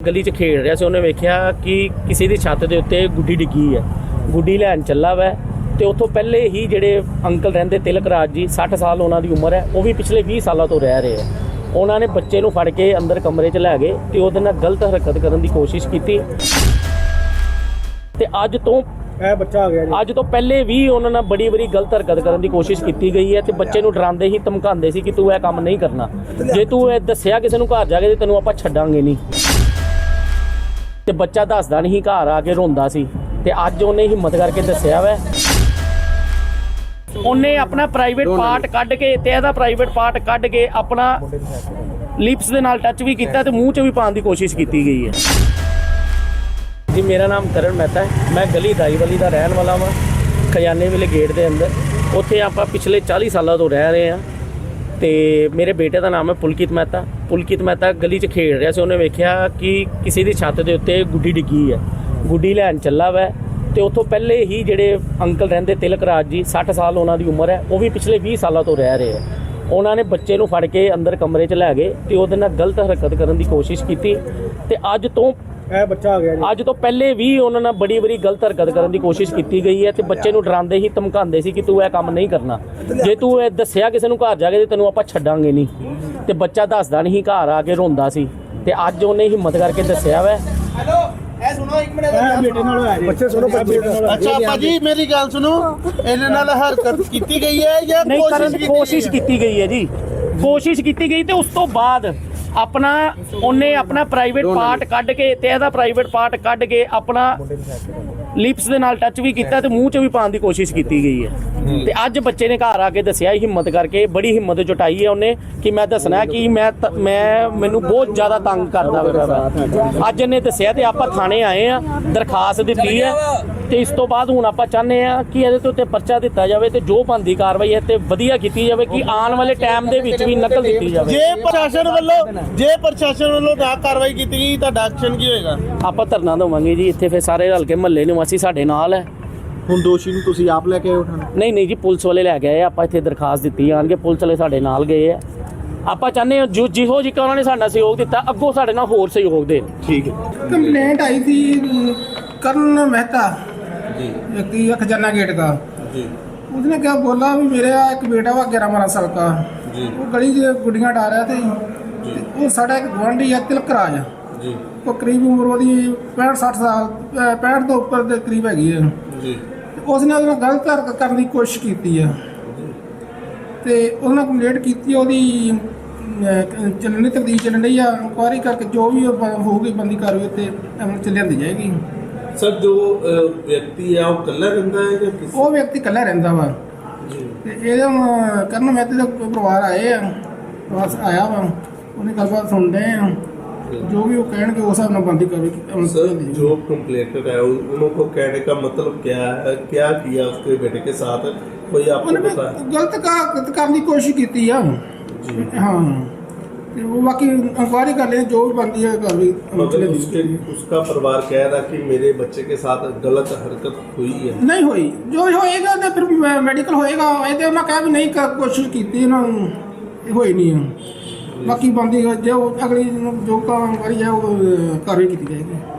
ਗਲੀ 'ਚ ਖੇਡ ਰਿਹਾ ਸੀ ਉਹਨੇ ਵੇਖਿਆ ਕਿ ਕਿਸੇ ਦੀ ਛੱਤ ਦੇ ਉੱਤੇ ਗੁੱਡੀ ਡਿੱਗੀ ਹੈ। ਗੁੱਡੀ ਲੈਣ ਚੱਲਾ ਵੈ ਤੇ ਉੱਥੋਂ ਪਹਿਲੇ ਹੀ ਜਿਹੜੇ ਅੰਕਲ ਰਹਿੰਦੇ ਤਿਲਕ ਰਾਜ ਜੀ 60 ਸਾਲ ਉਹਨਾਂ ਦੀ ਉਮਰ ਹੈ ਉਹ ਵੀ ਪਿਛਲੇ 20 ਸਾਲਾਂ ਤੋਂ ਰਹਿ ਰਹੇ ਆ ਉਹਨਾਂ ਨੇ ਬੱਚੇ ਨੂੰ ਫੜ ਕੇ ਅੰਦਰ ਕਮਰੇ 'ਚ ਲੈ ਗਏ ਤੇ ਉਹਦੇ ਨਾਲ ਗਲਤ ਹਰਕਤ ਕਰਨ ਦੀ ਕੋਸ਼ਿਸ਼ ਕੀਤੀ। ਤੇ ਅੱਜ ਤੋਂ ਇਹ ਬੱਚਾ ਆ ਗਿਆ ਜੀ। ਅੱਜ ਤੋਂ ਪਹਿਲੇ ਵੀ ਉਹਨਾਂ ਨਾਲ ਬੜੀ ਬੜੀ ਗਲਤ ਹਰਕਤ ਕਰਨ ਦੀ ਕੋਸ਼ਿਸ਼ ਕੀਤੀ ਗਈ ਹੈ ਤੇ ਬੱਚੇ ਨੂੰ ਡਰਾਉਂਦੇ ਹੀ ਧਮਕਾਉਂਦੇ ਸੀ ਕਿ ਤੂੰ ਇਹ ਕੰਮ ਨਹੀਂ ਕਰਨਾ। ਜੇ ਤੂੰ ਇਹ ਦੱਸਿਆ ਕਿਸੇ ਨੂੰ ਘਰ ਜਾ ਕੇ ਤੇ ਤੈਨੂੰ ਆਪਾਂ ਛੱਡਾਂਗੇ ਨਹੀਂ। ਤੇ ਬੱਚਾ ਦੱਸਦਾ ਨਹੀਂ ਘਰ ਆ ਕੇ ਰੋਂਦਾ ਸੀ ਤੇ ਅੱਜ ਉਹਨੇ ਹਿੰਮਤ ਕਰਕੇ ਦੱਸਿਆ ਵੈ। ਉਹਨੇ ਆਪਣਾ ਪ੍ਰਾਈਵੇਟ ਪਾਰਟ ਕੱਢ ਕੇ ਤੇ ਇਹਦਾ ਪ੍ਰਾਈਵੇਟ ਪਾਰਟ ਕੱਢ ਕੇ ਆਪਣਾ ਲਿਪਸ ਦੇ ਨਾਲ ਟੱਚ ਵੀ ਕੀਤਾ ਤੇ ਮੂੰਹ 'ਚ ਵੀ ਪਾਉਣ ਦੀ ਕੋਸ਼ਿਸ਼ ਕੀਤੀ ਗਈ ਹੈ। ਜੀ ਮੇਰਾ ਨਾਮ ਕਰਨ ਮਹਿਤਾ ਹੈ। ਮੈਂ ਗਲੀ ਦਾਈਵਾਲੀ ਦਾ ਰਹਿਣ ਵਾਲਾ ਹਾਂ ਖਜ਼ਾਨੇ ਵਾਲੇ ਗੇਟ ਦੇ ਅੰਦਰ। ਉੱਥੇ ਆਪਾਂ ਪਿਛਲੇ 40 ਸਾਲਾਂ ਤੋਂ ਰਹਿ ਰਹੇ ਹਾਂ। ਤੇ ਮੇਰੇ ਬੇਟੇ ਦਾ ਨਾਮ ਹੈ ਪੁਲਕਿਤ ਮਹਿਤਾ। ਪੁਲਕਿਤ ਮਹਿਤਾ ਗਲੀ 'ਚ ਖੇਡ ਰਿਹਾ ਸੀ। ਉਹਨੇ ਵੇਖਿਆ ਕਿ ਕਿਸੇ ਦੀ ਛੱਤ ਦੇ ਉੱਤੇ ਗੁੱਡੀ ਡਿੱਗੀ ਹੈ। ਗੁੱਡੀ ਲੈਣ ਚੱਲਾ ਵੈ ਤੇ ਉੱਥੋਂ ਪਹਿਲੇ ਹੀ ਜਿਹੜੇ ਅੰਕਲ ਰਹਿੰਦੇ ਤਿਲਕ ਰਾਜ ਜੀ 60 ਸਾਲ ਉਹਨਾਂ ਦੀ ਉਮਰ ਹੈ। ਉਹ ਵੀ ਪਿਛਲੇ 20 ਸਾਲਾਂ ਤੋਂ ਰਹਿ ਰਹੇ ਆ। ਉਹਨਾਂ ਨੇ ਬੱਚੇ ਨੂੰ ਫੜ ਕੇ ਅੰਦਰ ਕਮਰੇ 'ਚ ਲੈ ਗਏ ਤੇ ਉਹਦੇ ਨਾਲ ਗਲਤ ਹਰਕਤ ਕਰਨ ਦੀ ਕੋਸ਼ਿਸ਼ ਕੀਤੀ। ਤੇ ਅੱਜ ਤੋਂ ਇਹ ਬੱਚਾ ਆ ਗਿਆ ਜੀ। ਅੱਜ ਤੋਂ ਪਹਿਲੇ ਵੀ ਉਹਨਾਂ ਨਾਲ ਬੜੀ ਬੜੀ ਗਲਤ ਹਰਕਤ ਕਰਨ ਦੀ ਕੋਸ਼ਿਸ਼ ਕੀਤੀ ਗਈ ਹੈ ਤੇ ਬੱਚੇ ਨੂੰ ਡਰਾਉਂਦੇ ਹੀ ਧਮਕਾਉਂਦੇ ਸੀ ਕਿ ਤੂੰ ਇਹ ਕੰਮ ਨਹੀਂ ਕਰਨਾ। ਜੇ ਤੂੰ ਇਹ ਦੱਸਿਆ ਕਿਸੇ ਨੂੰ ਘਰ ਜਾ ਕੇ ਤੇ ਤੈਨੂੰ ਆਪਾਂ ਛੱਡਾਂਗੇ ਨਹੀਂ। ਤੇ ਬੱਚਾ ਦੱਸਦਾ ਨਹੀਂ ਘਰ ਆ ਕੇ ਰੋਂਦਾ ਸੀ। ਤੇ ਅੱਜ ਉਹਨੇ ਹਿੰਮਤ ਕਰਕੇ ਦੱਸਿਆ ਵੈ। ਇਹ ਬੇਟੇ ਨਾਲ ਹੋਇਆ ਜੀ। ਬੱਚੇ ਸੁਣੋ ਬੱਚੇ ਨਾਲ ਅੱਛਾ ਭਾਜੀ ਮੇਰੀ ਗੱਲ ਸੁਣੋ। ਇਹਦੇ ਨਾਲ ਹਰਕਤ ਕੀਤੀ ਗਈ ਹੈ ਜਾਂ ਕੋਸ਼ਿਸ਼ ਗਈ ਹੈ? ਕੀਤੀ ਗਈ ਹੈ ਜੀ। ਕੋਸ਼ਿਸ਼ ਕੀਤੀ ਗਈ ਤੇ ਉਸ ਤੋਂ ਬਾਅਦ ਆਪਣਾ ਉਹਨੇ ਆਪਣਾ ਪ੍ਰਾਈਵੇਟ ਪਾਰਟ ਕੱਢ ਕੇ ਤੇ ਇਹਦਾ ਪ੍ਰਾਈਵੇਟ ਪਾਰਟ ਕੱਢ ਕੇ ਆਪਣਾ ਲਿਪਸ ਦੇ ਨਾਲ ਟੱਚ ਵੀ ਕੀਤਾ ਤੇ ਮੂੰਹ 'ਚ ਵੀ ਪਾਉਣ ਦੀ ਕੋਸ਼ਿਸ਼ ਕੀਤੀ ਗਈ ਹੈ। ਤੇ ਅੱਜ ਬੱਚੇ ਨੇ ਘਰ ਆ ਕੇ ਦੱਸਿਆ ਹਿੰਮਤ ਕਰਕੇ ਬੜੀ ਹਿੰਮਤ ਜੁਟਾਈ ਹੈ ਉਹਨੇ ਕਿ ਮੈਂ ਦੱਸਣਾ ਕਿ ਮੈਂ ਮੈਂ ਮੈਨੂੰ ਬਹੁਤ ਜ਼ਿਆਦਾ ਤੰਗ ਕਰਦਾ ਵਾ ਅੱਜ ਇਹਨੇ ਦੱਸਿਆ ਤੇ ਆਪਾਂ ਥਾਣੇ ਆਏ ਆ ਦਰਖਾਸਤ ਦਿੱਤੀ ਹੈ। ਤੇ ਇਸ ਤੋਂ ਬਾਅਦ ਹੁਣ ਆਪਾਂ ਚਾਹੁੰਦੇ ਆ ਕਿ ਇਹਦੇ ਤੇ ਪਰਚਾ ਦਿੱਤਾ ਜਾਵੇ ਤੇ ਜੋ ਬੰਦੀ ਕਾਰਵਾਈ ਹੈ ਤੇ ਵਧੀਆ ਕੀਤੀ ਜਾਵੇ ਕਿ ਆਉਣ ਵਾਲੇ ਟਾਈਮ ਦੇ ਵਿੱਚ ਵੀ ਨਕਲ ਦਿੱਤੀ ਜਾਵੇ। ਜੇ ਪ੍ਰਸ਼ਾਸਨ ਵੱਲੋਂ ਜੇ ਪ੍ਰਸ਼ਾਸਨ ਵੱਲੋਂ ਨਾ ਕਾਰਵਾਈ ਕੀਤੀ ਗਈ ਤਾਂ ਐਕਸ਼ਨ ਕੀ ਹੋਏਗਾ? ਆਪਾਂ ਧਰਨਾ ਦੇਵਾਂਗੇ ਜੀ ਇੱਥੇ ਫੇ ਸਾਰੇ ਹਲਕੇ ਮਹੱਲੇ ਨਿਵਾਸੀ ਸਾਡੇ ਨਾਲ ਹੈ। ਹੁਣ ਦੋਸ਼ੀ ਨੂੰ ਤੁਸੀਂ ਆਪ ਲੈ ਕੇ ਆਏ ਉਠਾਣਾ ਨਹੀਂ ਨਹੀਂ ਜੀ ਪੁਲਿਸ ਵਾਲੇ ਲੈ ਗਏ ਆਪਾਂ ਇੱਥੇ ਦਰਖਾਸਤ ਦਿੱਤੀ ਆਣਗੇ ਪੁਲਿਸ ਵਾਲੇ ਸਾਡੇ ਨਾਲ ਗਏ ਆ। ਆਪਾਂ ਚਾਹੁੰਦੇ ਹਾਂ ਜੋ ਜਿਹੋ ਜਿਹਾ ਉਹਨਾਂ ਨੇ ਸਾਡਾ ਸਹਿਯੋਗ ਦਿੱਤਾ ਅੱਗੋਂ ਸਾਡੇ ਨਾਲ ਹੋਰ ਸਹਿਯੋਗ ਦੇ ਠੀਕ ਹੈ। ਕੰਪਲੇਂਟ ਆਈ ਸੀ ਕਰਨ ਮਹਿਤਾ। जी व्यक्ति खजाना गेट का ਜੀ उसने क्या बोला भी मेरे यहाँ एक बेटा हुआ ग्यारह बारह साल का जी। वो गली से गुड़ियाँ डाल रहा थे ते वो साढ़ा एक गुआंढी है तिलक राज ਜੀ वो करीब उम्र ਉਹਦੀ 65 60 ਸਾਲ ਅਹ 65 ਤੋਂ ਉੱਪਰ ਦੇ ਕਰੀਬ ਹੈਗੀ ਹੈ ਜੀ ਤੇ ਉਸਨੇ ਉਹਦੇ ਨਾਲ ਗਲਤ ਹਰਕਤ ਕਰਨ ਦੀ ਕੋਸ਼ਿਸ਼ ਕੀਤੀ ਹੈ ਤੇ ਉਹਨਾਂ ਕੰਪਲੇਂਟ ਕੀਤੀ ਹੈ, ਉਹਦੀ ਅਹ, ਚੱਲਣੀ ਤਬਦੀਲ ਚੱਲਣ ਰਹੀ ਆ ਇਨਕੁਆਇਰੀ ਕਰਕੇ ਜੋ ਵੀ ਉਹ ਬ- ਹੋਊਗੀ ਬੰਦੀ ਕਾਰਵਾਈ ਤੇ ਅਮਲ ਚ ਲਿਆਂਦੀ ਜਾਏਗੀ ਸਰ ਜੋ ਅ, ਵਿਅਕਤੀ ਹੈ ਉਹ ਇਕੱਲਾ ਰਹਿੰਦਾ ਹੈ ਜਾਂ ਕਿਸੇ ਉਹ ਵਿਅਕਤੀ ਇਕੱਲਾ ਰਹਿੰਦਾ ਵਾ ਜੀ ਤੇ ਇਹਦੇ ਹੁਣ ਕਰਨ ਮਹਿਤੇ ਦਾ ਪਰਿਵਾਰ ਆਏ ਆ ਬਸ ਆਇਆ ਵਾ ਉਹਨੇ ਗੱਲਬਾਤ ਸੁਣਦੇ ਆ ਜੋ ਵੀ ਉਹ ਕਹਿਣਗੇ ਉਸ ਹਿਸਾਬ ਨਾਲ ਬੰਦੀ ਕਾਰਵਾਈ ਅਮਲ ਚ सर ਲਿਆਂਦੀ ਜਾਏਗੀ जो कंप्लेंटर है उन- उनको कहने का मतलब क्या है क्या किया उसके बेटे के साथ कोई आपको ਉਹਨੇ पता है ਵੀ ਗਲਤ ਕਾ- ਕਰਨ ਦੀ ਕੋਸ਼ਿਸ਼ ਕੀਤੀ ਆ जी ਹਾਂ ਤੇ ਉਹ ਬਾਕੀ ਇਨਕੁਆਇਰੀ ਕਰ ਲਈ ਜੋ ਵੀ ਬੰਦੀ ਹੈ ਕਾਰਵਾਈ ਅਮਲ ਚ मगर ਲਿਆਂਦੀ उसके ਜਾਏਗੀ। उसका परिवार कह रहा कि मेरे बच्चे के साथ गलत हरकत हुई है ਨਹੀਂ ਹੋਈ ਜੋ ਹੋਏਗਾ ਤੇ ਫਿਰ ਮੈਡੀਕਲ ਹੋਏਗਾ ਇਹਦੇ ਉਹਨਾਂ ਕਹਿ ਵੀ ਨਹੀਂ ਕਰ ਕੋਸ਼ਿਸ਼ ਕੀਤੀ ਇਹਨਾਂ ਨੂੰ ਇਹ ਹੋਈ ਨਹੀਂ ਆ। ਬਾਕੀ ਬੰਦੀ ਜੋ ਅਗਲੀ ਨੂੰ ਜੋ ਕਾਰਵਾਈ ਹੈ ਉਹ ਅਹ, ਕਾਰਵਾਈ ਕੀਤੀ ਜਾਏਗੀ